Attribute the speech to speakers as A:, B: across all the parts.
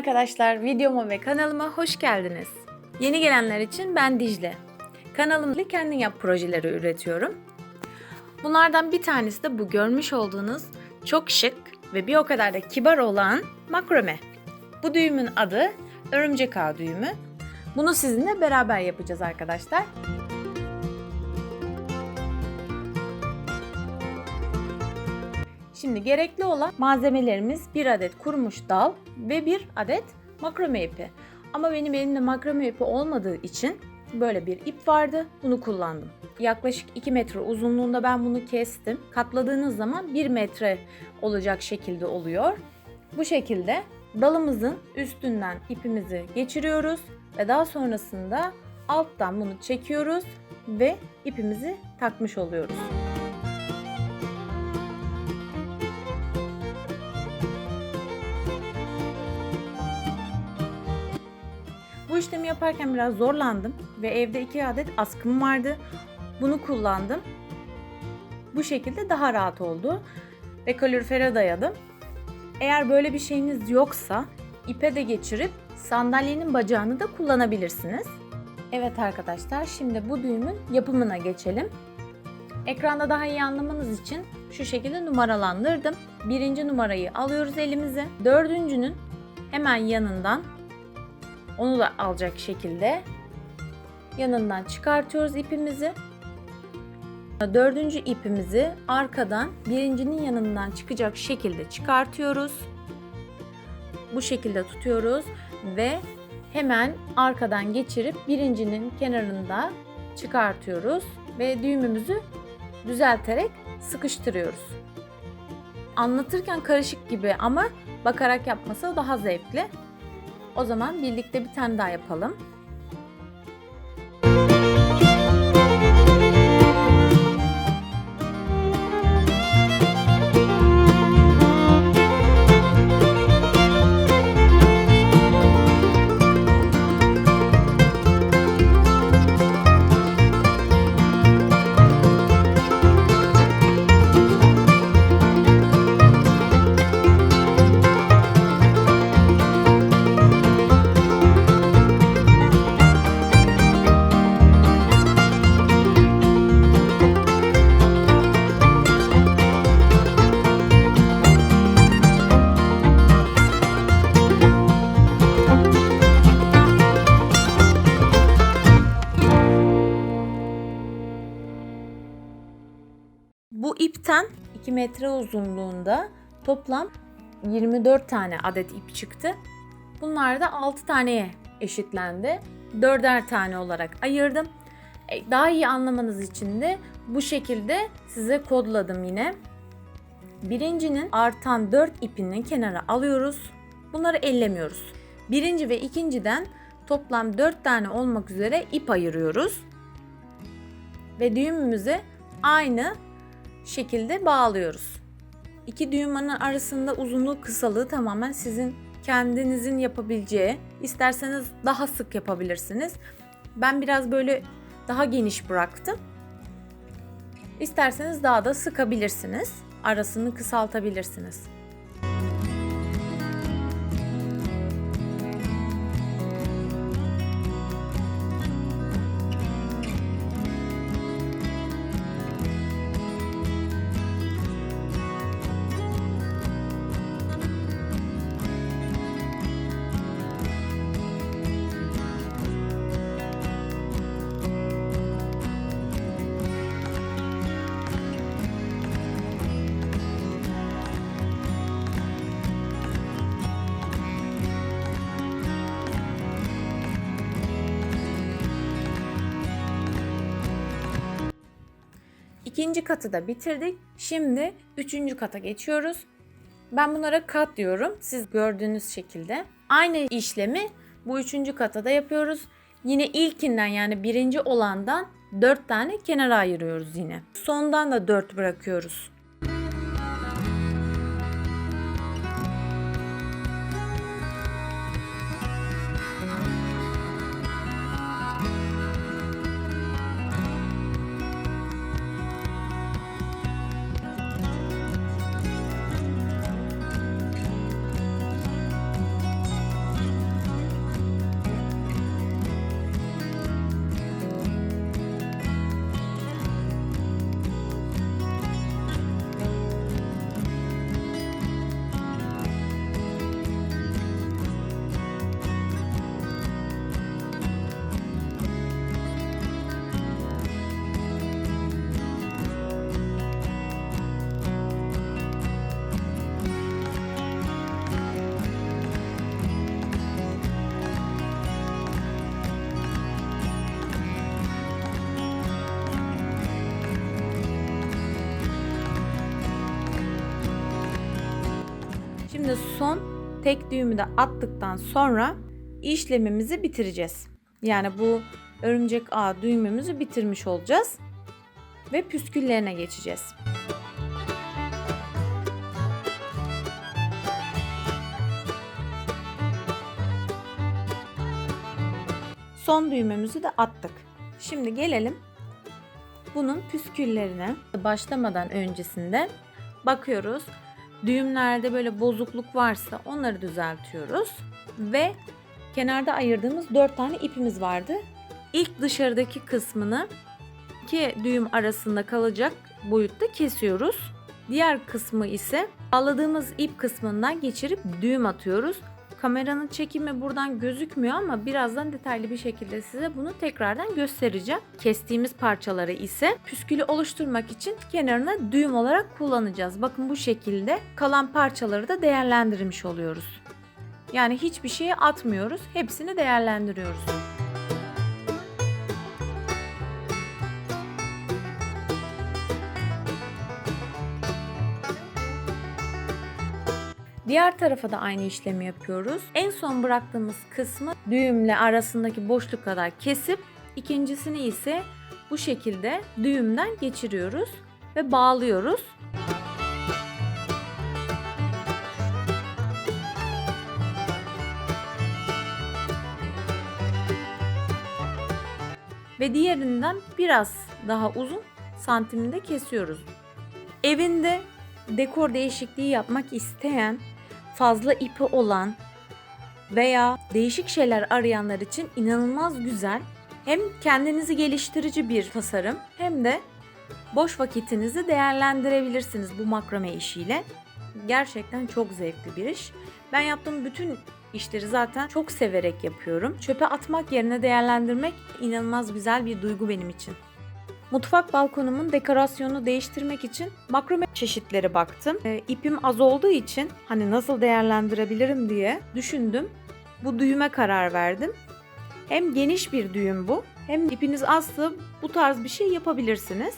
A: arkadaşlar, videoma ve kanalıma hoş geldiniz. Yeni gelenler için ben Dicle. Kanalımda kendin yap projeleri üretiyorum. Bunlardan bir tanesi de bu görmüş olduğunuz çok şık ve bir o kadar da kibar olan makrome. Bu düğümün adı örümcek ağ düğümü. Bunu sizinle beraber yapacağız arkadaşlar. Şimdi gerekli olan malzemelerimiz bir adet kurumuş dal ve bir adet makrome ipi. Ama benim elimde makrome ipi olmadığı için böyle bir ip vardı. Bunu kullandım. Yaklaşık 2 metre uzunluğunda ben bunu kestim. Katladığınız zaman 1 metre olacak şekilde oluyor. Bu şekilde dalımızın üstünden ipimizi geçiriyoruz ve daha sonrasında alttan bunu çekiyoruz ve ipimizi takmış oluyoruz. İşlemi yaparken biraz zorlandım ve evde iki adet askım vardı. Bunu kullandım. Bu şekilde daha rahat oldu ve kalorifere dayadım. Eğer böyle bir şeyiniz yoksa ipe de geçirip sandalyenin bacağını da kullanabilirsiniz. Evet arkadaşlar şimdi bu düğümün yapımına geçelim. Ekranda daha iyi anlamanız için şu şekilde numaralandırdım. Birinci numarayı alıyoruz elimize. Dördüncünün hemen yanından onu da alacak şekilde yanından çıkartıyoruz ipimizi. Dördüncü ipimizi arkadan birincinin yanından çıkacak şekilde çıkartıyoruz. Bu şekilde tutuyoruz ve hemen arkadan geçirip birincinin kenarında çıkartıyoruz ve düğümümüzü düzelterek sıkıştırıyoruz. Anlatırken karışık gibi ama bakarak yapması daha zevkli. O zaman birlikte bir tane daha yapalım. İpten 2 metre uzunluğunda toplam 24 tane adet ip çıktı. Bunlar da 6 taneye eşitlendi. 4'er tane olarak ayırdım. E, Daha iyi anlamanız için de bu şekilde size kodladım yine. Birincinin artan 4 ipini kenara alıyoruz. Bunları ellemiyoruz. Birinci ve ikinciden toplam 4 tane olmak üzere ip ayırıyoruz. Ve düğümümüzü aynı şekilde bağlıyoruz. İki düğümün arasında uzunluğu kısalığı tamamen sizin kendinizin yapabileceği. İsterseniz daha sık yapabilirsiniz. Ben biraz böyle daha geniş bıraktım. İsterseniz daha da sıkabilirsiniz. Arasını kısaltabilirsiniz. İkinci katı da bitirdik. Şimdi üçüncü kata geçiyoruz. Ben bunlara kat diyorum. Siz gördüğünüz şekilde. Aynı işlemi bu üçüncü kata da yapıyoruz. Yine ilkinden yani birinci olandan dört tane kenara ayırıyoruz yine. Sondan da dört bırakıyoruz. Şimdi son tek düğümü de attıktan sonra işlemimizi bitireceğiz. Yani bu örümcek ağ düğümümüzü bitirmiş olacağız ve püsküllerine geçeceğiz. Son düğmemizi de attık. Şimdi gelelim bunun püsküllerine. Başlamadan öncesinde bakıyoruz. Düğümlerde böyle bozukluk varsa onları düzeltiyoruz. Ve kenarda ayırdığımız 4 tane ipimiz vardı. İlk dışarıdaki kısmını iki düğüm arasında kalacak boyutta kesiyoruz. Diğer kısmı ise bağladığımız ip kısmından geçirip düğüm atıyoruz. Kameranın çekimi buradan gözükmüyor ama birazdan detaylı bir şekilde size bunu tekrardan göstereceğim. Kestiğimiz parçaları ise püskülü oluşturmak için kenarına düğüm olarak kullanacağız. Bakın bu şekilde kalan parçaları da değerlendirmiş oluyoruz. Yani hiçbir şeyi atmıyoruz, hepsini değerlendiriyoruz. Diğer tarafa da aynı işlemi yapıyoruz. En son bıraktığımız kısmı düğümle arasındaki boşluk kadar kesip ikincisini ise bu şekilde düğümden geçiriyoruz ve bağlıyoruz. Ve diğerinden biraz daha uzun santiminde kesiyoruz. Evinde dekor değişikliği yapmak isteyen, fazla ipi olan veya değişik şeyler arayanlar için inanılmaz güzel. Hem kendinizi geliştirici bir tasarım hem de boş vakitinizi değerlendirebilirsiniz bu makrame işiyle. Gerçekten çok zevkli bir iş. Ben yaptığım bütün işleri zaten çok severek yapıyorum. Çöpe atmak yerine değerlendirmek inanılmaz güzel bir duygu benim için. Mutfak balkonumun dekorasyonunu değiştirmek için makrame çeşitleri baktım. E, ipim az olduğu için hani nasıl değerlendirebilirim diye düşündüm. Bu düğüme karar verdim. Hem geniş bir düğüm bu hem ipiniz azsa bu tarz bir şey yapabilirsiniz.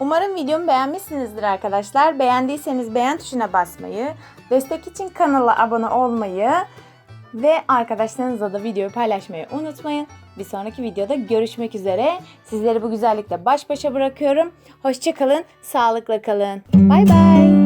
B: Umarım videomu beğenmişsinizdir arkadaşlar. Beğendiyseniz beğen tuşuna basmayı, destek için kanala abone olmayı ve arkadaşlarınızla da videoyu paylaşmayı unutmayın. Bir sonraki videoda görüşmek üzere. Sizleri bu güzellikle baş başa bırakıyorum. Hoşçakalın, sağlıkla kalın. Bay bay.